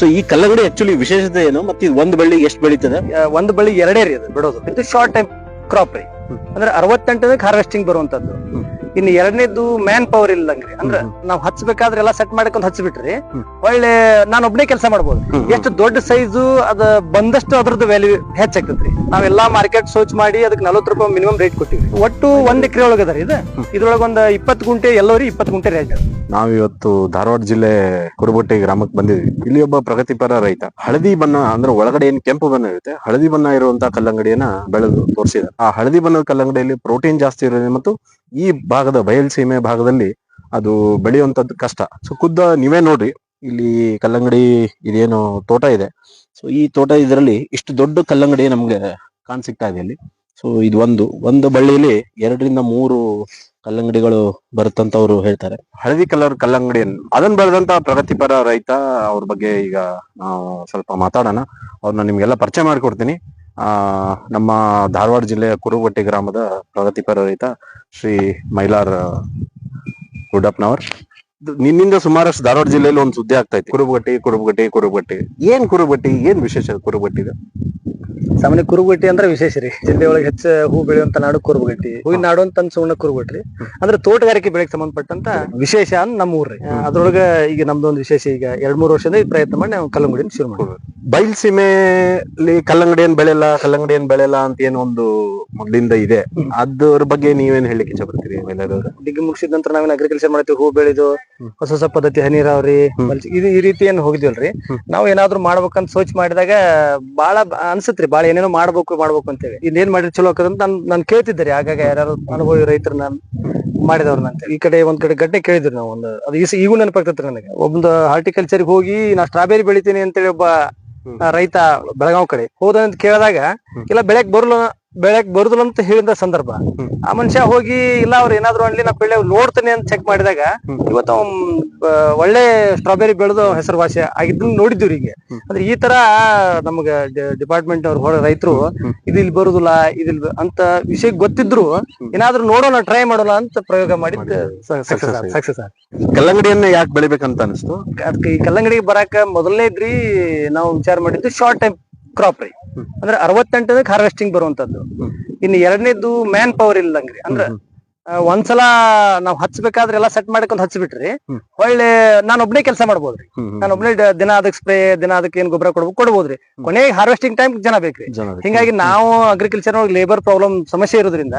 So ಈ ಕಲ್ಲಂಗಡಿ actually ವಿಶೇಷತೆ ಏನು? ಮತ್ತೆ ಒಂದು ಒಂದ್ ಬಳ್ಳಿ ಎಷ್ಟು ಬೆಳೀತದೆ? ಒಂದು ಬಳ್ಳಿ ಎರಡೇ ರೀ ಅದು ಬಿಡೋದು. ಇದು ಶಾರ್ಟ್ ಟೈಮ್ ಕ್ರಾಪ್ ರೀ. ಅಂದ್ರೆ ಅರವತ್ತೆಂಟು ಹಾರ್ವೆಸ್ಟಿಂಗ್ ಬರುವಂತದ್ದು. ಇನ್ನು ಎರಡನೇದು ಮ್ಯಾನ್ ಪವರ್ ಇಲ್ಲಂಗ್ರಿ. ಅಂದ್ರೆ ನಾವು ಹಚ್ಬೇಕಾದ್ರೆ ಎಲ್ಲ ಸೆಟ್ ಮಾಡ್ಕೊಂಡ್ ಹಚ್ಬಿಟ್ರಿ ಹ್ಮ್. ಒಳ್ಳೆ ನಾನು ಒಬ್ಬನೇ ಕೆಲಸ ಮಾಡ್ಬೋದು. ಎಷ್ಟು ದೊಡ್ಡ ಸೈಜು ಅದ ಬಂದಷ್ಟು ಅದ್ರದ್ದು ವ್ಯಾಲ್ಯೂ ಹೆಚ್ಚಾಗ್ತದ್ರಿ ನಾವೆಲ್ಲಾ ಮಾರ್ಕೆಟ್ ಸರ್ಚ್ ಮಾಡಿ ಅದಕ್ಕೆ ನಲ್ವತ್ತು ರೂಪಾಯಿ ಮಿನಿಮಮ್ ರೇಟ್ ಕೊಟ್ಟಿವಿ. ಒಟ್ಟು ಒಂದ್ ಎಕರೆ ಒಳಗದ ರೀ ಇದು. ಇದ್ರೊಳಗೆ ಒಂದ್ ಇಪ್ಪತ್ತು ಗುಂಟೆ ಎಲ್ಲೋರಿ ಇಪ್ಪತ್ತು ಗುಂಟೆ ರೇಟ್ ನಾವಿವತ್ತು ಧಾರವಾಡ ಜಿಲ್ಲೆ ಕುರುಬೊಟ್ಟೆ ಗ್ರಾಮಕ್ಕೆ ಬಂದಿದ್ವಿ. ಇಲ್ಲಿ ಒಬ್ಬ ಪ್ರಗತಿಪರ ರೈತ. ಹಳದಿ ಬಣ್ಣ ಅಂದ್ರೆ ಒಳಗಡೆ ಏನ್ ಕೆಂಪು ಬಣ್ಣ ಇರುತ್ತೆ, ಹಳದಿ ಬಣ್ಣ ಇರುವಂತಹ ಕಲ್ಲಂಗಡಿಯನ್ನ ಬೆಳೆದು ತೋರಿಸಿದ. ಆ ಹಳದಿ ಬಣ್ಣದ ಕಲ್ಲಂಗಡಿಯಲ್ಲಿ ಪ್ರೋಟೀನ್ ಜಾಸ್ತಿ ಇರೋದ್ರಿಂದ ಮತ್ತು ಈ ಭಾಗದ ಬಯಲ್ಸೀಮೆ ಭಾಗದಲ್ಲಿ ಅದು ಬೆಳೆಯುವಂತದ್ದು ಕಷ್ಟ. ಸೊ ಖುದ್ದ ನೀವೇ ನೋಡ್ರಿ, ಇಲ್ಲಿ ಕಲ್ಲಂಗಡಿ ಇದೇನು ತೋಟ ಇದೆ. ಸೊ ಈ ತೋಟ ಇದರಲ್ಲಿ ಇಷ್ಟು ದೊಡ್ಡ ಕಲ್ಲಂಗಡಿ ನಮ್ಗೆ ಕಾಣ್ ಸಿಗ್ತಾ ಇದೆ ಇಲ್ಲಿ. ಸೊ ಇದು ಒಂದು ಒಂದು ಬಳ್ಳಿಯಲ್ಲಿ ಎರಡರಿಂದ ಮೂರು ಕಲ್ಲಂಗಡಿಗಳು ಬರುತ್ತಂತ ಅವರು ಹೇಳ್ತಾರೆ. ಹಳದಿ ಕಲರ್ ಕಲ್ಲಂಗಡಿ ಅದನ್ನ ಬೆಳೆದಂತ ಪ್ರಗತಿಪರ ರೈತ ಅವ್ರ ಬಗ್ಗೆ ಈಗ ಸ್ವಲ್ಪ ಮಾತಾಡೋಣ. ಅವ್ರನ್ನ ನಿಮ್ಗೆಲ್ಲ ಪರಿಚಯ ಮಾಡಿಕೊಡ್ತೀನಿ. ಆ, ನಮ್ಮ ಧಾರವಾಡ ಜಿಲ್ಲೆಯ ಕುರುಬಟ್ಟಿ ಗ್ರಾಮದ ಪ್ರಗತಿಪರ ರೈತ ಶ್ರೀ ಮೈಲಾರ್ ಗುಡ್ಡಪ್ಪನವರ್. ನಿನ್ನಿಂದ ಸುಮಾರಷ್ಟು ಧಾರವಾಡ ಜಿಲ್ಲೆಯಲ್ಲಿ ಒಂದು ಸುದ್ದಿ ಆಗ್ತಾ ಇತ್ತು. ಕುರುಬಗಟ್ಟಿ ಕುರುಬಗಟ್ಟಿ ಕುರುಬಗಟ್ಟಿ. ಏನ್ ಕುರುಬಟ್ಟಿ ಏನ್ ವಿಶೇಷ ಕುರುಬಗಟ್ಟಿ ಸಾಮಾನ್ಯ ಕುರುಬಗಟ್ಟಿ ಅಂದ್ರೆ ವಿಶೇಷ ರೀ. ಜಿಲ್ಲೆ ಒಳಗೆ ಹೆಚ್ಚ ಹೂ ಬೆಳೆಯುವಂತ ನಾಡು ಕುರುಬಗಟ್ಟಿ. ಹೂವಿನ ನಾಡು ಅಂತ ಅಂದ್ ಸುಣ್ಣ ಕುರುಬಟ್ರಿ ಅಂದ್ರೆ ತೋಟಗಾರಿಕೆ ಬೆಳೆಗೆ ಸಂಬಂಧಪಟ್ಟಂತ ವಿಶೇಷ ಅಂತ ನಮ್ಮ ಊರ್ರಿ ಅದ್ರೊಳಗ ಈಗ ನಮ್ದೊಂದು ವಿಶೇಷ ಈಗ ಎರಡ್ ಮೂರು ವರ್ಷದಿಂದ ಈ ಪ್ರಯತ್ನ ಮಾಡಿ ನಾವು ಕಲ್ಲಂಗುಡಿನ ಶುರು ಮಾಡಿ ಬಯಲ್ಸೀಮೆಯಲ್ಲಿ ಕಲ್ಲಂಗಡಿ ಏನ್ ಬೆಳೆಯಲ್ಲ ಕಲ್ಲಂಗಡಿ ಏನ್ ಬೆಳೆಯಲ್ಲ ಅಂತ ಏನೋ ಒಂದು ಮೊದಲಿಂದ ಇದೆ. ಅದ್ರ ಬಗ್ಗೆ ನೀವೇನ್ ಹೇಳಿಕ್ಕೆ ಇಚ್ಛೆ ಬರ್ತೀರಿ ಡಿಗ್ರಿ ಮುಗಿಸಿದ ನಂತರ ನಾವೇನ್ ಅಗ್ರಿಕಲ್ಚರ್ ಮಾಡ್ತೀವಿ ಹೂ ಬೆಳೆದು ಹೊಸ ಹೊಸ ಪದ್ಧತಿ ಹನಿ ನೀರಾವರಿ ಇದು ಈ ರೀತಿ ಏನ್ ಹೋಗಿದ್ವಲ್ರಿ ನಾವು ಏನಾದ್ರು ಮಾಡ್ಬೇಕಂತ ಸೋಚ್ ಮಾಡಿದಾಗ ಬಾಳ ಅನ್ಸತ್ರಿ ಬಾಳ ಏನೇನೋ ಮಾಡ್ಬೇಕು ಮಾಡ್ಬೇಕು ಅಂತೇಳಿ. ಏನ್ ಮಾಡಿದ್ರೆ ಚಲೋ ಅಂತ ನಾನ್ ಕೇಳ್ತಿದ್ದೆ ರೀ ಆಗಾಗ ಯಾರು ಅನುಭವಿ ರೈತರು ನಾನ್ ಮಾಡಿದವ್ರನ್ನ ಅಂತ ಈ ಕಡೆ ಒಂದ್ ಕಡೆ ಗಡ್ಡೆ ಕೇಳಿದ್ರು ನಾವು ಒಂದು ಅದು ಈಗೂ ನೆನಪಾಗ್ತೈತ್ರಿ ನನಗೆ. ಒಂದು ಹಾರ್ಟಿಕಲ್ಚರ್ ಹೋಗಿ ನಾ ಸ್ಟ್ರಾಬೆರಿ ಬೆಳಿತೀನಿ ಅಂತೇಳಿ ಒಬ್ಬ ರೈತ ಬೆಳಗಾವ್ ಕಡೆ ಹೋದ ಅಂತ ಕೇಳಿದಾಗ ಇಲ್ಲ ಬೆಳೆಕ್ ಬರಲ್ಲ ಬೆಳೆಕ್ ಬರುದಿಲ್ಲ ಅಂತ ಹೇಳಿದ ಸಂದರ್ಭ. ಆ ಮನುಷ್ಯ ಹೋಗಿ ಇಲ್ಲ ಅವ್ರ ಏನಾದ್ರು ಅನ್ಲಿ ನಾ ಬೆಳೆ ನೋಡ್ತೇನೆ ಅಂತ ಚೆಕ್ ಮಾಡಿದಾಗ ಇವತ್ತು ಒಳ್ಳೆ ಸ್ಟ್ರಾಬೆರಿ ಬೆಳೆದು ಹೆಸರುವಾಸಿ ಆಗಿದ್ದನ್ನ ನೋಡಿದ್ವಿ ಈಗ. ಅಂದ್ರೆ ಈ ತರ ನಮಗ ಡಿಪಾರ್ಟ್ಮೆಂಟ್ ಅವ್ರು ಹೊರ ರೈತರು ಇದಿಲ್ ಇಲ್ಲಿ ಬರುದಿಲ್ಲ ಇದಿಲ್ ಅಂತ ವಿಷಯ ಗೊತ್ತಿದ್ರು ಏನಾದ್ರು ನೋಡೋಣ ಟ್ರೈ ಮಾಡೋಣ ಅಂತ ಪ್ರಯೋಗ ಮಾಡಿದ್ ಸಕ್ಸಸ್ ಸಕ್ಸಸ್ ಕಲ್ಲಂಗಡಿಯನ್ನ ಯಾಕೆ ಬೆಳಿಬೇಕಂತ ಅನಿಸ್ತು? ಅದಕ್ಕೆ ಈ ಕಲ್ಲಂಗಡಿ ಬರಾಕ ಮೊದಲನೇದ್ರಿ ನಾವು ವಿಚಾರ ಮಾಡಿದ್ದು ಶಾರ್ಟ್ ಟೈಮ್ ಕ್ರಾಪ್ ರೀ. ಅಂದ್ರೆ ಅರವತ್ತೆಂಟು ಹಾರ್ವೆಸ್ಟಿಂಗ್ ಬರುವಂತದ್ದು. ಇನ್ನು ಎರಡನೇದು ಮ್ಯಾನ್ ಪವರ್ ಇಲ್ಲದಂಗ್ರಿ ಅಂದ್ರೆ ಒಂದ್ಸಲ ನಾವ್ ಹಚ್ಬೇಕಾದ್ರೆ ಎಲ್ಲಾ ಸೆಟ್ ಮಾಡ್ಕೊಂಡ್ ಹಚ್ಬಿಟ್ರಿ. ಒಳ್ಳೆ ನಾನು ಒಬ್ನೇ ಕೆಲಸ ಮಾಡ್ಬೋದ್ರಿ. ನಾನು ಒಬ್ನೇ ದಿನ ಅದಕ್ಕೆ ಸ್ಪ್ರೇ ದಿನ ಅದಕ್ಕೆ ಏನ್ ಗೊಬ್ಬರ ಕೊಡ್ಬೇಕು ಕೊಡ್ಬೋದ್ರಿ. ಕೊನೆಗೆ ಹಾರ್ವೆಸ್ಟಿಂಗ್ ಟೈಮ್ ಜನ ಬೇಕ್ರಿ. ಹಿಂಗಾಗಿ ನಾವು ಅಗ್ರಿಕಲ್ಚರ್ ಲೇಬರ್ ಪ್ರಾಬ್ಲಮ್ ಸಮಸ್ಯೆ ಇರೋದ್ರಿಂದ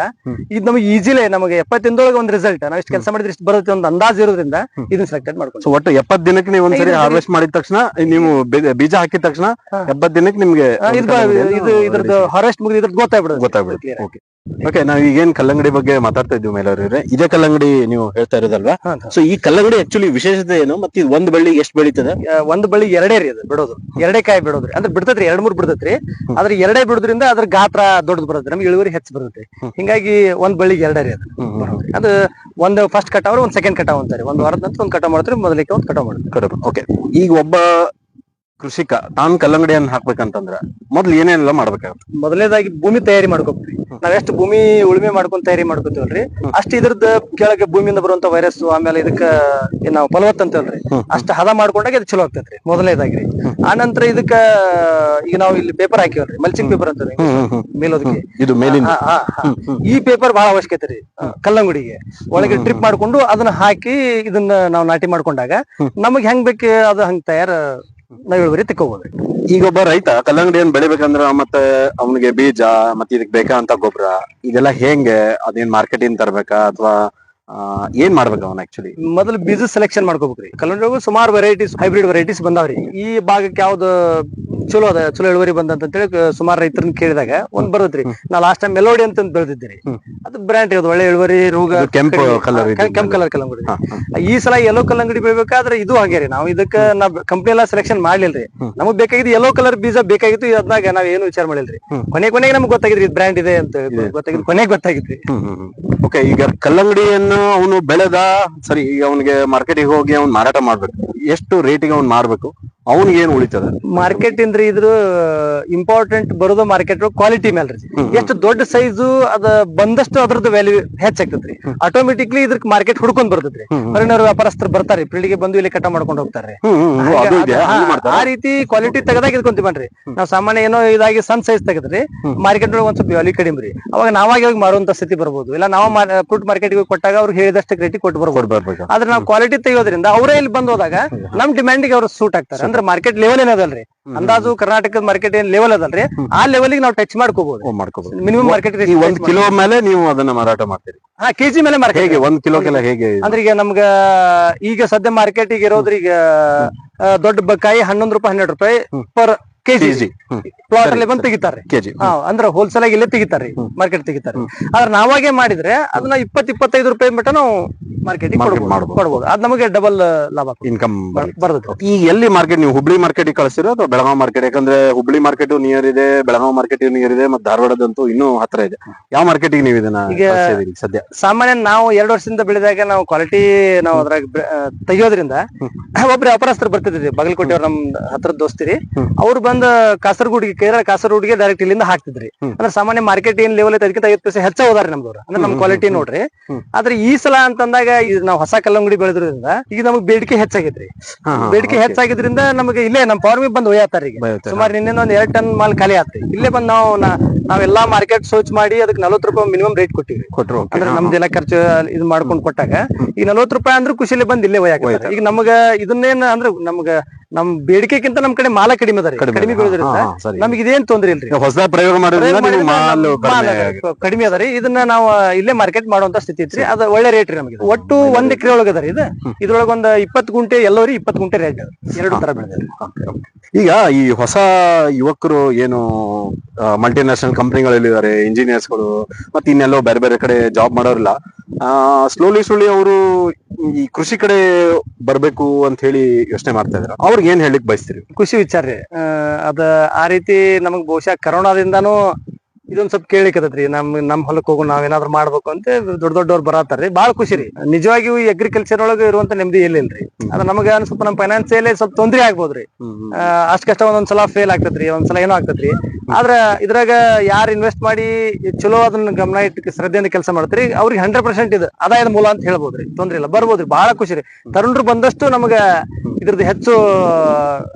ಇದು ನಮಗೆ ಈಸಿಲೇ ನಮಗೆ ಎಪ್ಪತ್ತಿಂದೊಳಗೆ ಒಂದು ರಿಸಲ್ಟ್ ನಾವು ಇಷ್ಟು ಕೆಲಸ ಮಾಡಿದ್ರೆ ಇಷ್ಟು ಬರುತ್ತೆ ಒಂದು ಅಂದಾಜ್ ಇರೋದ್ರಿಂದ ಇದನ್ನ ಸೆಲೆಕ್ಟೆಡ್ ಮಾಡ್ಕೊಂಡು ಒಟ್ಟು ಎಪ್ಪತ್ ದಿನಕ್ಕೆ ನೀವು ಒಂದ್ಸರಿ ಹಾರ್ವೆಸ್ಟ್ ಮಾಡಿದ ತಕ್ಷಣ ನೀವು ಬೀಜ- ಹಾಕಿದ ತಕ್ಷಣ. ಎಪ್ಪತ್ ದಿನಕ್ಕೆ ನಿಮಗೆ ಇದು ಇದ್ರದ್ದು ಹಾರ್ವೆಸ್ಟ್ ಮುಗಿದ ಇದ್ರದ್ದು ಗೊತ್ತಾಗ್ಬಿಡುತ್ತೆ ಗೊತ್ತಾಗ್ಬಿಡುತ್ತೆ ಓಕೆ ಓಕೆ ನಾವ್ ಈಗೇನ್ ಕಲ್ಲಂಗಡಿ ಬಗ್ಗೆ ಮಾತಾಡ್ತಾ ಇದ್ವಿ ಮೇಲವ್ರೆ ಇದೇ ಕಲ್ಲಂಗಡಿ ನೀವು ಹೇಳ್ತಾ ಇರೋದಲ್ವಾ? ಸೊ ಈ ಕಲ್ಲಂಗಡಿ ಆಕ್ಚುಲಿ ವಿಶೇಷತೆ ಏನು? ಮತ್ತೆ ಇದು ಒಂದ್ ಬಳ್ಳಿ ಎಷ್ಟು ಬೆಳೀತದೆ? ಆ, ಒಂದ್ ಬಳ್ಳಿ ಎರಡೇ ರೀ ಅದು ಬಿಡೋದು. ಎರಡೇ ಕಾಯಿ ಬಿಡೋದ್ರಿ. ಅಂದ್ರೆ ಬಿಡ್ತೈತ್ರಿ ಎರಡ್ ಮೂರ್ ಬಿಡ್ತೈತ್ರಿ. ಆದ್ರೆ ಎರಡೇ ಬಿಡೋದ್ರಿಂದ ಅದ್ರ ಗಾತ್ರ ದೊಡ್ಡದು ಬರುತ್ತೆ. ನಮ್ಗೆ ಇಳುವರಿ ಹೆಚ್ಚು ಬರುತ್ತೆ. ಹಿಂಗಾಗಿ ಒಂದ್ ಬಳ್ಳಿಗೆ ಎರಡೇ ರೀ ಅದು. ಬರೋದ್ರಿ. ಅದು ಒಂದು ಫಸ್ಟ್ ಕಟಾವ್ ಒಂದ್ ಸೆಕೆಂಡ್ ಕಟಾವ್ ಅಂತಾರೆ. ಒಂದ್ ವಾರದ ನಂತರ ಒಂದ್ ಕಟಾವ್ ಮಾಡ್ತಾರೆ ಮೊದಲಿಗೆ ಒಂದ್ ಕಟಾವ್ ಮಾಡ್ತಾರೆ. ಓಕೆ ಈಗ ಒಬ್ಬ ಕೃಷಿಕ ತಾನ್ ಕಲ್ಲಂಗಡಿಯನ್ನ ಹಾಕ್ಬೇಕಂತಂದ್ರ ಮೊದ್ಲು ಏನೇನೆಲ್ಲ ಮಾಡ್ಬೇಕಾಗುತ್ತೆ? ಮೊದಲನೇದಾಗಿ ಭೂಮಿ ತಯಾರಿ ಮಾಡ್ಕೋಬೇಕ್ರಿ ನಾವ್ ಎಷ್ಟು ಭೂಮಿ ಉಳುಮೆ ಮಾಡ್ಕೊಂಡ್ ತಯಾರಿ ಮಾಡ್ಕೊತೇವಲ್ರಿ? ಅಷ್ಟು ಇದ್ರದ್ದು ಕೆಳಗೆ ಭೂಮಿಯಿಂದ ಬರುವಂತ ವೈರಸ್ ಆಮೇಲೆ ಇದಕ್ಕ ನಾವು ಫಲವತ್ತ ಅಂತೇವಲ್ರಿ ಅಷ್ಟ ಹದ ಮಾಡ್ಕೊಂಡಾಗ ಇದು ಚಲೋ ಆಗ್ತೈತ್ರಿ ಮೊದಲನೇದಾಗ್ರಿ. ಆ ನಂತರ ಇದಕ್ಕ ಈಗ ನಾವು ಇಲ್ಲಿ ಪೇಪರ್ ಹಾಕಿವಲ್ರಿ ಮಲ್ಚಿಂಗ್ ಪೇಪರ್ ಅಂತ ಮೇಲೋದಕ್ಕೆ. ಈ ಪೇಪರ್ ಬಹಳ ಅವಶ್ಯಕತೆ ರೀ ಕಲ್ಲಂಗುಡಿಗೆ. ಒಳಗೆ ಟ್ರಿಪ್ ಮಾಡ್ಕೊಂಡು ಅದನ್ನ ಹಾಕಿ ಇದನ್ನ ನಾವು ನಾಟಿ ಮಾಡ್ಕೊಂಡಾಗ ನಮಗ್ ಹೆಂಗ್ ಬೇಕು ಅದು ಹಂಗ್ ತಯಾರ ನಾವ್ ಇಳುವರಿ ತಿಕ್ಕೋಬಹುದು ಈಗ ಒಬ್ಬ ರೈತ ಕಲ್ಲಂಗಡಿ ಏನ್ ಬೆಳಿಬೇಕಂದ್ರ ಮತ್ತೆ ಅವನಿಗೆ ಬೀಜ ಮತ್ತೆ ಇದಕ್ ಬೇಕಾದಂತ ಗೊಬ್ಬರ ಇದೆಲ್ಲ ಹೆಂಗೆ ಅದೇನ್ ಮಾರ್ಕೆಟಿಂಗ್ ತರ್ಬೇಕಾ ಅಥವಾ ಏನ್ ಮಾಡ್ಬೇಕು ಅವನ್ ಆಕ್ಚುಲಿ ಮೊದಲು ಬೀಜ ಸೆಲೆಕ್ಷನ್ ಮಾಡ್ಕೋಬೇಕ್ರಿ. ಕಲ್ಲಂಗಡಿ ಸುಮಾರು ವೆರೈಟೀಸ್ ಹೈಬ್ರಿಡ್ ವೆರೈಟೀಸ್ ಬಂದಾವ್ರಿ. ಈ ಭಾಗಕ್ಕೆ ಯಾವ್ದು ಚಲೋ ಅದ ಚಲೋ ಇಳುವರಿ ಬಂದಂತೇಳಿ ಸುಮಾರು ರೈತರನ್ನ ಕೇಳಿದಾಗ ಒಂದ್ ಬರುತ್ತೆ ನಾ ಲಾಸ್ಟ್ ಟೈಮ್ ಮೆಲೋಡಿ ಅಂತ ಬೆಳೆದಿದ್ದೀರಿ ಅದು ಬ್ರ್ಯಾಂಡ್ ಇರೋದು ಒಳ್ಳೆ ಇಳುವರಿ ರೋಗ ಕೆಂಪು ಹಾ, ಕೆಂಪ್ ಕಲರ್ ಕಲ್ಲಂಗಡಿ ಈ ಸಲ ಯೆಲ್ಲೋ ಕಲ್ಲಂಗಡಿ ಬೆಳಬೇಕಾದ್ರೆ ಇದು ಹಾಗೆ ರೀ. ನಾವು ಇದಕ್ಕ ನಾವ್ ಕಂಪ್ನಿ ಎಲ್ಲ ಸೆಲೆಕ್ಷನ್ ಮಾಡ್ಲಿಲ್ರಿ ನಮಗ್ ಬೇಕಾಗಿದ್ದು ಯೆಲ್ಲೋ ಕಲರ್ ಬೀಜ ಬೇಕಾಗಿತ್ತು ಅದ್ನಾಗ ನಾವ್ ಏನು ವಿಚಾರ ಮಾಡಿಲ್ರಿ. ಕೊನೆ ಕೊನೆಗೆ ನಮ್ಗೆ ಗೊತ್ತಾಗಿದ್ರಿ ಬ್ರ್ಯಾಂಡ್ ಇದೆ ಅಂತ. ಗೊತ್ತಾಗಿದ್ ಕೊನೆಗೆ ಗೊತ್ತಾಗಿದ್ರಿ ಓಕೆ ಈಗ ಕಲ್ಲಂಗಡಿಯನ್ನು ಅವನು ಬೆಳೆದ ಸರಿ ಈಗ ಅವನಿಗೆ ಮಾರ್ಕೆಟಿಗೆ ಹೋಗಿ ಅವ್ನು ಮಾರಾಟ ಮಾಡ್ಬೇಕು. ಎಷ್ಟು ರೇಟಿಗೆ ಅವ್ನು ಮಾರ್ಬೇಕು? ಅವನಿಗೆ ಏನ್ ಉಳಿತದ? ಮಾರ್ಕೆಟ್ ಇಂದ್ರಿ ಇದ್ರ ಇಂಪಾರ್ಟೆಂಟ್ ಬರೋದು ಮಾರ್ಕೆಟ್ ಕ್ವಾಲಿಟಿ ಮೇಲ್ರಿ. ಎಷ್ಟು ದೊಡ್ಡ ಸೈಜ್ ಅದ ಬಂದಷ್ಟು ಅದ್ರದ್ದು ವ್ಯಾಲ್ಯೂ ಹೆಚ್ಚಾಗ್ತದ್ರಿ ಆಟೋಮೆಟಿಕ್ಲಿ ಇದ್ರ ಮಾರ್ಕೆಟ್ ಹುಡ್ಕೊಂಡ್ ಬರ್ತದ್ರಿ ಹೊರಗಿನವ್ರು ವ್ಯಾಪಾರಸ್ಥರು ಬರ್ತಾರೆ ಫೀಲ್ಡ್ಗೆ ಬಂದು ಇಲ್ಲಿ ಕಟ್ಟ ಮಾಡ್ಕೊಂಡು ಹೋಗ್ತಾರೆ. ಆ ರೀತಿ ಕ್ವಾಲಿಟಿ ತೆಗದಾಗ ಇದ್ಕೊಂತೀವಿ ಬನ್ರಿ ನಾವ್ ಸಾಮಾನ್ಯ ಏನೋ ಇದಾಗಿ ಸಣ್ಣ ಸೈಜ್ ತೆಗದ್ರಿ ಮಾರ್ಕೆಟ್ ಒಳಗೆ ಒಂದ್ ಸ್ವಲ್ಪ ವ್ಯಾಲ್ಯೂ ಕಡಿಮೆ ರೀ. ಅವಾಗ ನಾವಾಗಿ ಹೋಗಿ ಮಾರುವಂತ ಸ್ಥಿತಿ ಬರ್ಬೋದು. ಇಲ್ಲ ನಾವು ಫ್ರೂಟ್ ಮಾರ್ಕೆಟ್ ಕೊಟ್ಟಾಗ ಅವ್ರು ಹೇಳಿದಷ್ಟು ರೇಟಿಗೆ ಕೊಟ್ಟು ಬರ್ಬೋದು. ಆದ್ರೆ ನಾವು ಕ್ವಾಲಿಟಿ ತೆಗೆಯೋದ್ರಿಂದ ಅವರೇ ಇಲ್ಲಿ ಬಂದ್ ಹೋದಾಗ ನಮ್ ಡಿಮ್ಯಾಂಡ್ಗೆ ಅವ್ರು ಸೂಟ್ ಆಗ್ತಾರೆ. ಅಂದ್ರೆ ಮಾರ್ಕೆಟ್ ಲೆವೆಲ್ ಏನದಲ್ರಿ ಅಂದಾಜು ಕರ್ನಾಟಕದ ಮಾರ್ಕೆಟ್ ಏನ್ ಲೆವೆಲ್ ಅದಲ್ರಿ? ಆ ಲೆವೆಲ್ ನಾವು ಟಚ್ ಮಾಡ್ಕೋಬಹುದು ಮಿನಿಮಮ್ ಮಾರ್ಕೆಟ್ ಒಂದ್ ಕಿಲೋ ಮೇಲೆ ನೀವು ಅದನ್ನ ಮಾರಾಟ ಮಾಡ್ತೀರಿ. ಹಾ ಕೆಜಿ ಮೇಲೆ ಮಾರ್ಕೆಟ್ ಹೇಗೆ ಒಂದ್ ಕಿಲೋಗೆಲ್ಲ ಹೇಗೆ ಅಂದ್ರೆ ಈಗ ನಮ್ಗ ಈಗ ಸದ್ಯ ಮಾರ್ಕೆಟ್ ಈಗ ಇರೋದ್ರಿ ಈಗ ದೊಡ್ಡ ಬಕಾಯಿ ಹನ್ನೊಂದು ರೂಪಾಯಿ ಹನ್ನೆರಡು ರೂಪಾಯಿ ಪರ್ ಕೆಜಿ ಪ್ಲಾಟ್ ಅಲ್ಲಿ ಬಂದು ತೆಗಿತಾರೆ. ಅಂದ್ರೆ ಹೋಲ್ಸೇಲ್ ಆಗಿ ಇಲ್ಲೇ ತೆಗಿತಾರೆ ಮಾರ್ಕೆಟ್ ತೆಗಿತಾರೆ. ಆದ್ರೆ ನಾವಾಗೆ ಮಾಡಿದ್ರೆ ಅದನ್ನ ಇಪ್ಪತ್ ಇಪ್ಪತ್ತೈದು ರೂಪಾಯಿ ಮಟ್ಟ ನಾವು ಮಾರ್ಕೆಟ್ ಕೊಡಬಹುದು ಅದ್ ನಮಗೆ ಡಬಲ್ ಲಾಭ ಇನ್ಕಮ್ ಬರ್ತದೆ. ಈ ಎಲ್ಲಿ ಮಾರ್ಕೆಟ್ ನೀವು ಹುಬ್ಳಿ ಮಾರ್ಕೆಟ್ ಕಳಿಸಿರೋ ಅಥವಾ ಬೆಳಗಾವ್ ಮಾರ್ಕೆಟ್ ಯಾಕಂದ್ರೆ ಹುಬ್ಳಿ ಮಾರ್ಕೆಟ್ ನಿಯರ್ ಇದೆ ಬೆಳಗಾವ್ ಮಾರ್ಕೆಟ್ ನಿಯರ್ ಇದೆ ಮತ್ತೆ ಧಾರವಾಡದಂತೂ ಇನ್ನೂ ಹತ್ರ ಇದೆ. ಯಾವ ಮಾರ್ಕೆಟ್ ನೀವು ಇದನ್ನ ಸದ್ಯ? ಸಾಮಾನ್ಯ ನಾವು ಎರಡು ವರ್ಷದಿಂದ ಬೆಳೆದಾಗ ನಾವು ಕ್ವಾಲಿಟಿ ನಾವು ಅದ್ರಾಗ ತೆಗಿಯೋದ್ರಿಂದ ಒಬ್ರು ವ್ಯಾಪಾರಸ್ಥರು ಬರ್ತಿದ್ರಿ ಬಾಗಲಕೋಟೆ ಅವ್ರ ನಮ್ ಹತ್ರ ದೋಸ್ತಿರಿ. ಅವ್ರು ಬಂದ ಕಾಸರಗೋಡಿಗೆ ಕೇರಳ ಕಾಸರಗೋಡಿಗೆ ಡೈರೆಕ್ಟ್ ಇಲ್ಲಿಂದ ಹಾಕ್ತಿದ್ರಿ. ಅಂದ್ರೆ ಸಾಮಾನ್ಯ ಮಾರ್ಕೆಟ್ ಏನ್ ಲೆವೆಲ್ ಐತೆ ಅದಕ್ಕಿಂತ ಐವತ್ತು ಪೈಸೆ ಹೆಚ್ಚ ಹೋದಾರೆ ನಮ್ದವ್ರು. ಅಂದ್ರೆ ನಮ್ ಕ್ವಾಲಿಟಿ ನೋಡ್ರಿ. ಆದ್ರೆ ಈ ಸಲ ಅಂತಂದಾಗ ಇದು ನಾವು ಹೊಸ ಕಲ್ಲಂಗಡಿ ಬೆಳೆದ್ರಿಂದ ಈಗ ನಮಗ್ ಬೇಡಿಕೆ ಹೆಚ್ಚಾಗಿದ್ರಿ ಬೇಡಿಕೆ ಹೆಚ್ಚಾಗಿದ್ರಿಂದ ನಮಗೆ ಇಲ್ಲೇ ನಮ್ಮ ಫಾರ್ಮಿಗೆ ಬಂದು ಒಯ್ಯತ್ತಾರ ಈಗ. ಸುಮಾರು ನಿನ್ನೆ ಒಂದ್ ಎರಡ್ ಟನ್ ಮಾಲ್ ಖಾಲಿ ಆತ್ರಿ. ಇಲ್ಲೇ ಬಂದ್ ನಾವು ನಾವೆಲ್ಲಾ ಮಾರ್ಕೆಟ್ ಸರ್ಚ್ ಮಾಡಿ ಅದಕ್ಕೆ ನಲ್ವತ್ತು ರೂಪಾಯಿ ಮಿನಿಮಮ್ ರೇಟ್ ಕೊಟ್ಟಿವಿ ಕೊಟ್ಟರು. ಅಂದ್ರೆ ನಮ್ದೆಲ್ಲ ಖರ್ಚು ಇದು ಮಾಡ್ಕೊಂಡ್ ಕೊಟ್ಟಾಗ ಈಗ ನಲ್ವತ್ತು ರೂಪಾಯಿ ಅಂದ್ರೆ ಖುಷಿಲಿ ಬಂದ್ ಇಲ್ಲೇ ಒಯ್ಯಾಕ ಈಗ ನಮಗ ಇದನ್ನೇನ್ ಅಂದ್ರೆ ನಮ್ಗ ನಮ್ ಬೇಡಿಕೆಗಿಂತ ನಮ್ ಕಡೆ ಮಾಲ ಕಡಿಮೆ ಅದ ಕಡಿಮೆ ಬೀಳೋದ್ರಿಂದ. ನಮ್ಗೆ ಇದೇನ್ ತೊಂದ್ರೆ ಇಲ್ರಿ. ಹೊಸ ಪ್ರಯೋಗ ಮಾಡೋದ್ರಿಂದ ಕಡಿಮೆ ಅದ, ರೀ. ಇದನ್ನ ನಾವು ಇಲ್ಲೇ ಮಾರ್ಕೆಟ್ ಮಾಡುವಂತ ಸ್ಥಿತಿ ಐತ್ರಿ. ಅದ ಒಳ್ಳೆ ರೇಟ್ ರೀ ನಮಗೆ ಒಟ್ಟು ಒಂದ್ ಎಕರೆ ಒಳಗ ಅದ ರೀ ಇದು. ಇದ್ರೊಳಗ ಒಂದ್ ಇಪ್ಪತ್ ಗುಂಟೆ ಎಲ್ಲೋರಿ ಇಪ್ಪತ್ತು ಗುಂಟೆ ರೇಟ್ ಎರಡು ತರ ಬೆಳೆದ ಈಗ ಈ ಹೊಸ ಯುವಕರು ಏನು ಮಲ್ಟಿನ್ಯಾಷನಲ್ ಕಂಪನಿಗಳಲ್ಲಿ ಇಂಜಿನಿಯರ್ಸ್ಗಳು ಮತ್ತೆ ಇನ್ನೆಲ್ಲೋ ಬೇರೆ ಬೇರೆ ಕಡೆ ಜಾಬ್ ಮಾಡೋರಿಲ್ಲ ಸ್ಲೋಲಿ ಸ್ಲೋಲಿ ಅವರು ಈ ಕೃಷಿ ಕಡೆ ಬರ್ಬೇಕು ಅಂತ ಹೇಳಿ ಯೋಚನೆ ಮಾಡ್ತಾ ಇದಾರೆ. ಅವ್ರಿಗೆ ಏನ್ ಹೇಳಿಕ್ ಬಯಸ್ತೀರಿ? ಖುಷಿ ವಿಚಾರ ರೀ ಅದ ಆ ರೀತಿ ನಮಗ್ ಬಹುಶಃ ಕರೋನಾದಿಂದಾನು ಇದೊಂದ್ ಸ್ವಲ್ಪ ಕೇಳಿಕತೈತ್ರಿ ನಮ್ ನಮ್ ಹೊಲಕ್ ಹೋಗು ನಾವೇನಾದ್ರು ಮಾಡ್ಬೇಕು ಅಂತ ದೊಡ್ಡ ದೊಡ್ಡವ್ರು ಬರತ್ತಾರ್ರಿ. ಬಾಳ ಖುಷಿ ರೀ. ನಿಜವಾಗಿಯೂ ಈ ಅಗ್ರಿಕಲ್ಚರ್ ಒಳಗ ಇರುವಂತ ನೆಮ್ಮದಿ ಎಲ್ಲಿಲ್ರಿ ಅದ ನಮಗ ಸ್ವಲ್ಪ ನಮ್ ಫೈನಾನ್ಸಿಯಲ್ ಸ್ವಲ್ಪ ತೊಂದ್ರೆ ಆಗ್ಬೋದ್ರಿ. ಅಷ್ಟ್ ಕಷ್ಟ ಒಂದೊಂದ್ಸಲ ಫೇಲ್ ಆಗ್ತತ್ರಿ ಒಂದ್ಸಲ ಏನೋ ಆಗ್ತದ್ರಿ ಆದ್ರ ಇದ್ರಾಗ ಯಾರು ಇನ್ವೆಸ್ಟ್ ಮಾಡಿ ಚಲೋ ಅದನ್ನ ಗಮನ ಇಟ್ಟು ಶ್ರದ್ಧೆಯಿಂದ ಕೆಲಸ ಮಾಡ್ತೀರಿ ಅವ್ರಿಗೆ ಹಂಡ್ರೆಡ್ ಪರ್ಸೆಂಟ್ ಇದು ಆದಾಯದ ಮೂಲ ಅಂತ ಹೇಳ್ಬೋದ್ರಿ ತೊಂದ್ರೆ ಇಲ್ಲ ಬರ್ಬೋದ್ರಿ ಬಹಳ ಖುಷಿ ರೀ. ತರುಣರು ಬಂದಷ್ಟು ನಮಗ ಇದ್ರದ್ದು ಹೆಚ್ಚು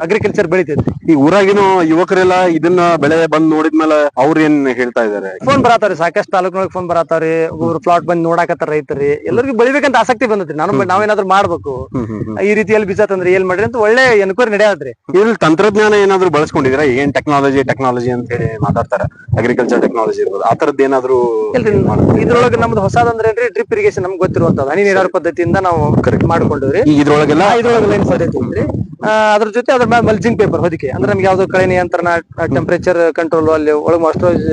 ಅಗ್ರಿಕಲ್ಚರ್ ಬೆಳಿತೈತಿ ಈ ಊರಾಗಿನ ಯುವಕರೆಲ್ಲ ಇದನ್ನ ಬೆಳೆ ಬಂದ್ ನೋಡಿದ್ಮೇಲೆ ಅವ್ರ ಏನ್ ಹೇಳ್ತಾ ಇದಾರೆ? ಫೋನ್ ಬರತಾವ್ರಿ ಸಾಕಷ್ಟು ತಾಲೂಕಿನೊಳಗೆ ಫೋನ್ ಬರತಾವ್ರಿ ಒಬ್ಬರು ಪ್ಲಾಟ್ ಬಂದ್ ನೋಡಾಕತ್ತಾರ ರೈತರಿ ಎಲ್ಲರಿಗೂ ಬೆಳಿಬೇಕಂತ ಆಸಕ್ತಿ ಬಂದೈತ್ರಿ ನಾನು ನಾವೇನಾದ್ರು ಮಾಡ್ಬೇಕು ಈ ರೀತಿಯಲ್ಲಿ ಬೀಜ ತಂದ್ರಿ ಏನ್ ಮಾಡ್ರಿ ಅಂತ ಒಳ್ಳೆ ಎನ್ಕ್ವೈರಿ ನಡೆಯತ್ರಿ ಇದ್ರಲ್ಲಿ ತಂತ್ರಜ್ಞಾನ ಏನಾದ್ರು ಬಳಸ್ಕೊಂಡಿದ್ರ ಏನ್ ಟೆಕ್ನಾಲಜಿ ಟೆಕ್ನಾಲಜಿ ಅಂತ? ಹೇಳಿ ಮಾತಾಡ್ತಾರೆ. ಅಗ್ರಿಕಲ್ಚರ್ ಟೆಕ್ನಾಲಜಿ ಇರ್ಬೋದು. ಆ ತರದ್ ಏನಾದ್ರು ಇದ್ರೊಳಗೆ ನಮ್ದು ಹೊಸದಂದ್ರೆ ಏನ್ರಿ ಡ್ರಿಪ್ ಇರಿಗೇಷನ್ ನಮ್ಗೆ ಗೊತ್ತಿರುವಂತದ್ದು ಹನಿ ನೀರಾವರಿ ಪದ್ಧತಿಯಿಂದ ನಾವು ಮಾಡ್ಕೊಂಡಿವ್ರಿ. ಈಗ ಇದ್ರೊಳಗೆಲ್ಲ? ಇದ್ರೊಳಗೆ ಲೈನ್ ಪದ್ಧತಿ ಅದ್ರ ಜೊತೆ ಅದ್ರ ಮೇಲೆ ಮಲ್ಚಿಂಗ್ ಪೇಪರ್ ಹೊದಿಕೆ. ಅಂದ್ರೆ ನಮ್ಗೆ ಯಾವ್ದು ಕಳೆ ನಿಯಂತ್ರಣ ಟೆಂಪರೇಚರ್ ಕಂಟ್ರೋಲ್ ಅಲ್ಲಿ ಒಳಗ್ ಮಾಸ್ಟ್ರೋಜ್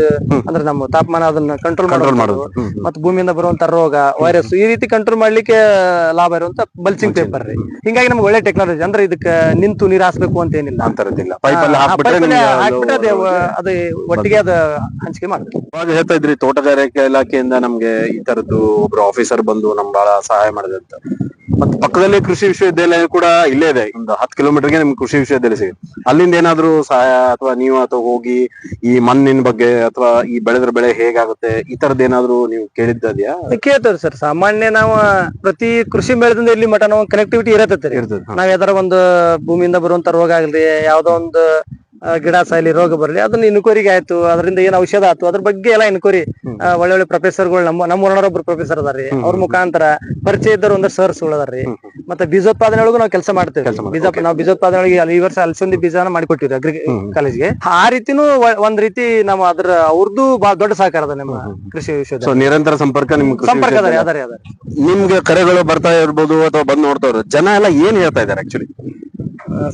ಅಂದ್ರೆ ನಮ್ಮ ತಾಪಮಾನ ಅದನ್ನ ಕಂಟ್ರೋಲ್ ಮಾಡೋದು. ಮತ್ತೆ ಭೂಮಿಯಿಂದ ಬರುವಂತ ರೋಗ ವೈರಸ್ ಈ ರೀತಿ ಕಂಟ್ರೋಲ್ ಮಾಡ್ಲಿಕ್ಕೆ ಲಾಭ ಇರುವಂತ ಮಲ್ಚಿಂಗ್ ಪೇಪರ್ ರೀ. ಹಿಂಗಾಗಿ ನಮ್ಗೆ ಒಳ್ಳೆ ಟೆಕ್ನಾಲಜಿ ಅಂದ್ರೆ ಇದಕ್ಕೆ ನಿಂತು ನೀರ್ ಹಾಸ್ಬೇಕು ಅಂತ ಏನಿಲ್ಲ. ಪೈಪ್ ಹಾಕ್ಬಿಟ್ರೆ ಅದು- ಒಟ್ಟಿಗೆ ಅದ ಹಂಚಿಕೆ ಮಾಡ್ತೀವಿ ಇವಾಗ ಹೇಳ್ತಾ ಇದ್ರಿ ತೋಟಗಾರಿಕೆ ಇಲಾಖೆಯಿಂದ ನಮ್ಗೆ ಈ ತರದ್ದು ಒಬ್ರು ಆಫೀಸರ್ ಬಂದು ನಮ್ ಬಹಳ ಸಹಾಯ ಮಾಡಿದೆ ಅಂತ. ಮತ್ತೆ ಪಕ್ಕದಲ್ಲಿ ಕೃಷಿ ವಿಶ್ವವಿದ್ಯಾಲಯ ಕೂಡ ಇಲ್ಲೇ ಇದೆ ಒಂದು ಹತ್ತು ಕಿಲೋಮೀಟರ್ಗೆ ನಿಮ್ಗೆ ಕೃಷಿ ವಿಶ್ವವಿದ್ಯಾಲಯ ಸಿಗುತ್ತೆ. ಅಲ್ಲಿಂದ ಏನಾದ್ರು ಸಹಾಯ ಅಥವಾ ನೀವು ಅಥವಾ ಹೋಗಿ ಈ ಮಣ್ಣಿನ ಬಗ್ಗೆ ಅಥವಾ ಈ ಬೆಳೆದ್ರ ಬೆಳೆ ಹೇಗಾಗುತ್ತೆ ಈ ತರದ್ ಏನಾದ್ರು ನೀವು ಕೇಳಿದ್ದದ್ಯಾ ಕೇಳ್ತೇವ್ರಿ ಸರ್ ಸಾಮಾನ್ಯ ನಾವು ಪ್ರತಿ ಕೃಷಿ ಮೇಳದಿಂದ ಇಲ್ಲಿ ಮಠ ನಾವು ಕನೆಕ್ಟಿವಿಟಿ ಇರತ್ತೆ ಇರ್ತದೆ. ನಾವ್ ಯಾವ್ದಾರ ಒಂದು ಭೂಮಿಯಿಂದ ಬರುವಂತ ರೋಗ ಆಗ್ಲಿ ಯಾವ್ದೋ ಒಂದು ಗಿಡ ಸಾಯಲಿ ರೋಗ ಬರ್ಲಿ ಅದನ್ನ ಇನ್ಕ್ವರಿಗೆ ಆಯ್ತು ಅದರಿಂದ ಏನ್ ಔಷಧ ಆಯ್ತು ಅದ್ರ ಬಗ್ಗೆ ಎಲ್ಲ ಇನ್ಕ್ವರಿ ಒಳ್ಳೆ ಒಳ್ಳೆ ಪ್ರೊಫೆಸರ್ಗಳು ನಮ್ಮ ನಮ್ಮ ಒಬ್ರು ಪ್ರೊಫೆಸರ್ ಅದಾರಿ ಅವ್ರ ಮುಖಾಂತರ ಪರಿಚಯ ಇದ್ದವ್ರು ಒಂದ್ ಸರ್ಸ್ ಅದಾರಿ ಮತ್ತೆ ಬೀಜೋತ್ಪಾದನೆ ಒಳಗೂ ನಾವು ಕೆಲಸ ಮಾಡ್ತೇವೆ. ಬೀಜ ನಾವು ಬೀಜೋತ್ಪಾದನೆ ಒಳಗೆ ಅಲ್ಲಿ ಈ ವರ್ಷ ಅಲ್ಸಂದಿ ಬೀಜನ ಮಾಡಿಕೊಟ್ಟಿವ್ರಿ ಅಗ್ರಿ ಕಾಲೇಜ್ಗೆ. ಆ ರೀತಿನೂ ಒಂದ್ ರೀತಿ ನಾವು ಅದ್ರ ಅವ್ರದ್ದು ಬಹಳ ದೊಡ್ಡ ಸಹಕಾರ ಅದ ನಮ್ಮ ಕೃಷಿ ವಿಷಯ ನಿರಂತರ ಸಂಪರ್ಕ ನಿಮ್ ಕೃಷಿ ಸಂಪರ್ಕ ಅದಾರೆ ಅದಾರೆ ಅದ ರೀ ನಿಮ್ಗೆ ಕರೆಗಳು ಬರ್ತಾ ಇರ್ಬೋದು ಅಥವಾ ಬಂದ್ ನೋಡ್ತಾವ್ರು ಜನ ಎಲ್ಲ ಏನ್ ಹೇಳ್ತಾ ಇದಾರೆ ಆಕ್ಚುಲಿ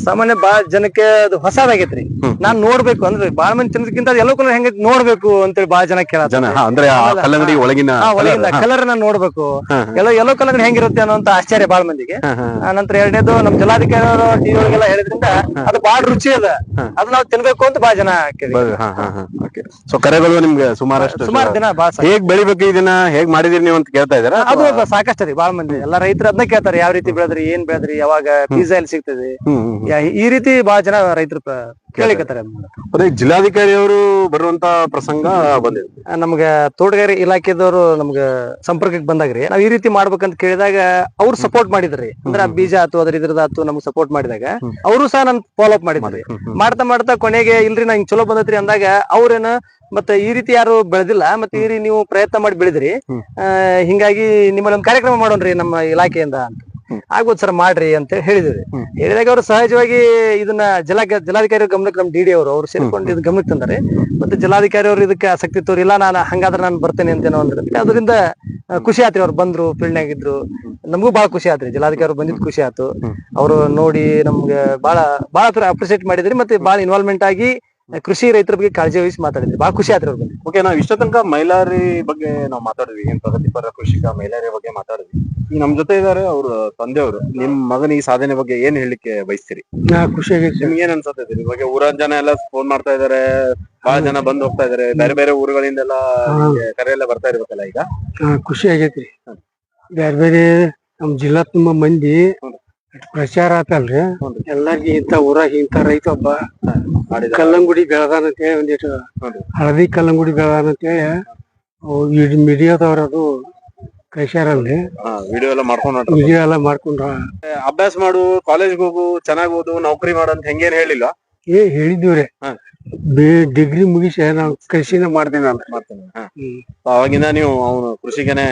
ಸಾಮಾನ್ಯ ಬಾಳ ಜನಕ್ಕೆ ಅದು ಹೊಸದಾಗೈತ್ರಿ. ನಾನ್ ನೋಡ್ಬೇಕು ಅಂದ್ರೆ ಬಾಳ ಮಂದಿ ತಿನ್ನೋದಕ್ಕಿಂತ ಎಲ್ಲೋ ಕಲರ್ ಹೆಂಗ ನೋಡ್ಬೇಕು ಅಂತೇಳಿ ಬಾಳ ಜನ ಕೇಳ ಜನ ಅಂದ್ರೆ ಆ ಕಲ್ಲಂಗಡಿ ಒಳಗಿನ ಕಲರ್ನ ನೋಡ್ಬೇಕು. ಎಲ್ಲೋ ಎಲ್ಲೋ ಕಲರ್ ಹೆಂಗಿರುತ್ತೆ ಅನ್ನೋಂತ ಆಶ್ಚರ್ಯ ಬಾಳ ಮಂದಿಗೆ. ಆ ನಂತರ ಎರಡನೇದು ನಮ್ ಜಲಾಧಿಕಾರಿ ಅವರು ಟಿವಿ ಒಳಗೆಲ್ಲ ಹೇಳಿದ್ರಿಂದ ಅದು ಬಾಳ ರುಚಿ ಅದ. ಅದು ನಾವು ತಿನ್ಬೇಕು ಅಂತ ಬಾಳ ಜನ ಸೊ ಕರೆಗಳು ನಿಮ್ಗೆ ಸುಮಾರಷ್ಟು ಸುಮಾರು ದಿನ. ಹೇಗ್ ಬೆಳಿಬೇಕು ಇದನ್ನ ಹೇಗ್ ಮಾಡಿದಿರಿ ನೀವು ಅಂತ ಕೇಳ್ತಾ ಇದಾರ ಅದು ಸಾಕಷ್ಟು ರೀ ಬಾಳ ಮಂದಿ. ಎಲ್ಲಾ ರೈತರು ಅದನ್ನ ಕೇಳ್ತಾರೆ ಯಾವ ರೀತಿ ಬೆಳೆದ್ರಿ ಏನ್ ಬೆಳೆದ್ರಿ ಯಾವಾಗ ಬೀಜ ಎಲ್ಲಿ ಸಿಗ್ತದೆ. ಯಾ- ಈ ರೀತಿ ಬಹಳ ಜನ ರೈತರು ಕೇಳಿಕತ್ತಾರೆ ಅದೇ ಜಿಲ್ಲಾಧಿಕಾರಿಯವರು ಬರುವಂತ ಪ್ರಸಂಗ ಬಂದಿದೆ. ನಮ್ಗೆ ತೋಟಗಾರಿ ಇಲಾಖೆದವರು ನಮ್ಗೆ ಸಂಪರ್ಕಕ್ಕೆ ಬಂದಾಗ್ರಿ. ನಾವ್ ಈ ರೀತಿ ಮಾಡ್ಬೇಕಂತ ಕೇಳಿದಾಗ ಅವ್ರು ಸಪೋರ್ಟ್ ಮಾಡಿದ್ರಿ. ಅಂದ್ರೆ ಆ ಬೀಜ ಆತು ಅದ್ರ ಇದ್ರದಾತು ಆತು ನಮ್ಗ್ ಸಪೋರ್ಟ್ ಮಾಡಿದಾಗ. ಅವರು ಸಹ ನನ್ ಫಾಲೋ ಅಪ್ ಮಾಡಿದ್ರಿ. ಮಾಡ್ತಾ ಮಾಡ್ತಾ ಕೊನೆಗೆ ಇಲ್ರಿ ನಂಗೆ ಚಲೋ ಬಂದತ್ರಿ ಅಂದಾಗ ಅವ್ರೇನ ಮತ್ತೆ ಈ ರೀತಿ ಯಾರು ಬೆಳೆದಿಲ್ಲ ಮತ್ತೆ ಈ ರೀತಿ ನೀವು ಪ್ರಯತ್ನ ಮಾಡಿ ಬೆಳೆದ್ರಿ. ಆ, ಹಿಂಗಾಗಿ ನಿಮ್ಮಲ್ಲಿ ಒಂದು ಕಾರ್ಯಕ್ರಮ ಮಾಡೋಣ್ರಿ ನಮ್ಮ ಇಲಾಖೆಯಿಂದ ಅಂತ. ಆಗ್ಬೋದು ಸರ್ ಮಾಡ್ರಿ ಅಂತ ಹೇಳಿದ್ರಿ. ಹೇಳಿದಾಗ ಅವ್ರು ಸಹಜವಾಗಿ ಇದನ್ನ ಜಿಲ್ಲಾ ಜಿಲ್ಲಾಧಿಕಾರಿ ಗಮನಕ್ಕೆ ನಮ್ಮ ಡಿ ಡಿ ಅವರು ಅವ್ರು ಸೇರ್ಕೊಂಡು ಇದು ಗಮನಕ್ಕೆ ತಂದಾರೆ. ಮತ್ತೆ ಜಿಲ್ಲಾಧಿಕಾರಿ ಅವರು ಇದಕ್ಕೆ ಆಸಕ್ತಿ ತೋರಿಲ್ಲ ನಾನು ಹಂಗಾದ್ರೆ ನಾನು ಬರ್ತೇನೆ ಅಂತೇನೋ ಅಂದ್ರೆ ಅದರಿಂದ ಖುಷಿ ಆತ್ರಿ ಅವ್ರು ಬಂದ್ರು ಫೀಲ್ಡ್ನಾಗ ಇದ್ರು. ನಮಗೂ ಬಹಳ ಖುಷಿ ಆತ್ರಿ ಜಿಲ್ಲಾಧಿಕಾರಿ ಬಂದಿದ್ದು ಬಂದಿದ್ ಖುಷಿ ಆಯ್ತು. ಅವರು ನೋಡಿ ನಮ್ಗೆ ಬಹಳ ಬಹಳ ಅಪ್ರಿಸಿಯೇಟ್ ಮಾಡಿದ್ರಿ. ಮತ್ತೆ ಬಹಳ ಇನ್ವಾಲ್ವ್ಮೆಂಟ್ ಆಗಿ ಕೃಷಿ ರೈತರ ಬಗ್ಗೆ ಕಾಳಜಿ ವಹಿಸಿ ಮಾತಾಡಿದ್ರಿ ಬಹಳ ಖುಷಿ ಆತ್ರಿ ಅವ್ರಿಗೆ. ಓಕೆ ನಾವ್ ಇಷ್ಟ ತನಕ ಮೈಲಾರಿ ಬಗ್ಗೆ ನಾವು ಮಾತಾಡಿದ್ವಿ. ಏನ್ ಪ್ರಗತಿಪರ ಕೃಷಿಕ ಮೈಲಾರಿ ಬಗ್ಗೆ ಮಾತಾಡಿದ್ವಿ. ಈಗ ನಮ್ ಜೊತೆ ಇದಾರೆ ಅವ್ರ ತಂದೆಯವರು. ನಿಮ್ ಮಗನ ಈ ಸಾಧನೆ ಬಗ್ಗೆ ಏನ್ ಹೇಳಿಕೆ ಬಯಸ್ತೀರಿ? ಖುಷಿ ಆಗೈತಿ ನಿಮ್ಗೆ ಏನ್ ಅನ್ಸತ್ತೆ ಇದ್ರ ಬಗ್ಗೆ ಊರ ಜನ ಎಲ್ಲ ಫೋನ್ ಮಾಡ್ತಾ ಇದಾರೆ. ಬಹಳ ಜನ ಬಂದ್ ಹೋಗ್ತಾ ಇದಾರೆ. ಬೇರೆ ಬೇರೆ ಊರುಗಳಿಂದೆಲ್ಲ ಎಲ್ಲಾ ಕರೆ ಎಲ್ಲ ಬರ್ತಾ ಇರ್ಬೇಕಲ್ಲ ಈಗ? ಖುಷಿ ಆಗೈತ್ರಿ. ಬೇರೆ ಬೇರೆ ನಮ್ ಜಿಲ್ಲಾ ತುಂಬಾ ಮಂದಿ. ಪ್ರಚಾರ ಆತಲ್ರಿ. ಎಲ್ಲಾರ್ಗಿ ಇಂತ ಊರಾಗ ಇಂತ ರೈತ ಒಬ್ಬ ಕಲ್ಲಂಗುಡಿ ಬೆಳದಾನ ಅಂತ ಹೇಳಿ ಒಂದಿಟ್ಟು ಹಳದಿ ಕಲ್ಲಂಗುಡಿ ಬೆಳದಾನ ಅಂತ ಹೇಳಿ ಮೀಡಿಯಾದವ್ರ ಅದು ಕಳ್ಸ್ಯಾರಲ್ರಿ ವಿಡಿಯೋ ಎಲ್ಲ ಮಾಡ್ಕೊಂಡು ವಿಡಿಯೋ ಎಲ್ಲ ಮಾಡ್ಕೊಂಡ್ರ. ಅಭ್ಯಾಸ ಮಾಡು ಕಾಲೇಜ್ಗೆ ಹೋಗು ಚೆನ್ನಾಗಿ ಓದು ನೌಕರಿ ಮಾಡು ಅಂತ ಹೆಂಗೇನ್ ಹೇಳಿಲ್ಲ? ಏ ಹೇಳಿದ್ವಿ ಹಾ. ಬಿ ಡಿಗ್ರಿ ಮುಗಿಸಿ ನಾವು ಕೃಷಿನ ಮಾಡ್ತೀನಿ ಅಂತ. ಅವಾಗಿಂದ ನೀವು ಅವನು ಕೃಷಿಗೆನೆ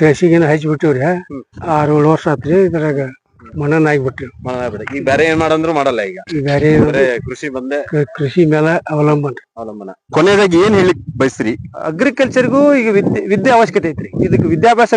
ಕೃಷಿಗೆನೆ ಹಚ್ಬಿಟ್ಟಿವ್ರಿ. ಹ್ಮ್. ಆರು ಏಳು ವರ್ಷ ಆತ್ರಿ ಇದ್ರಾಗ. ಮನನ ಆಗ್ಬಿಟ್ರಿ ಈ ಈಗ ಬೇರೆ ಏನ್ ಮಾಡಂದ್ರು ಮಾಡಲ್ಲ ಈಗ. ಈ ಬ್ಯಾರೆ ಬರೇ ಕೃಷಿ ಬಂದೆ. ಕ- ಕೃಷಿ ಮೇಲೆ ಅವಲಂಬನ. ಅವಲಂಬನ. ಕೊನೆಯದಾಗಿ ಏನ್ ಹೇಳಿ ಬಯಸ್ರಿ ಅಗ್ರಿಕಲ್ಚರ್ಗೂ ಈಗ ವಿದ್ಯೆ ವಿದ್ಯೆ ಅವಶ್ಯಕತೆ ಐತ್ರಿ. ಇದಕ್ಕೆ ವಿದ್ಯಾಭ್ಯಾಸ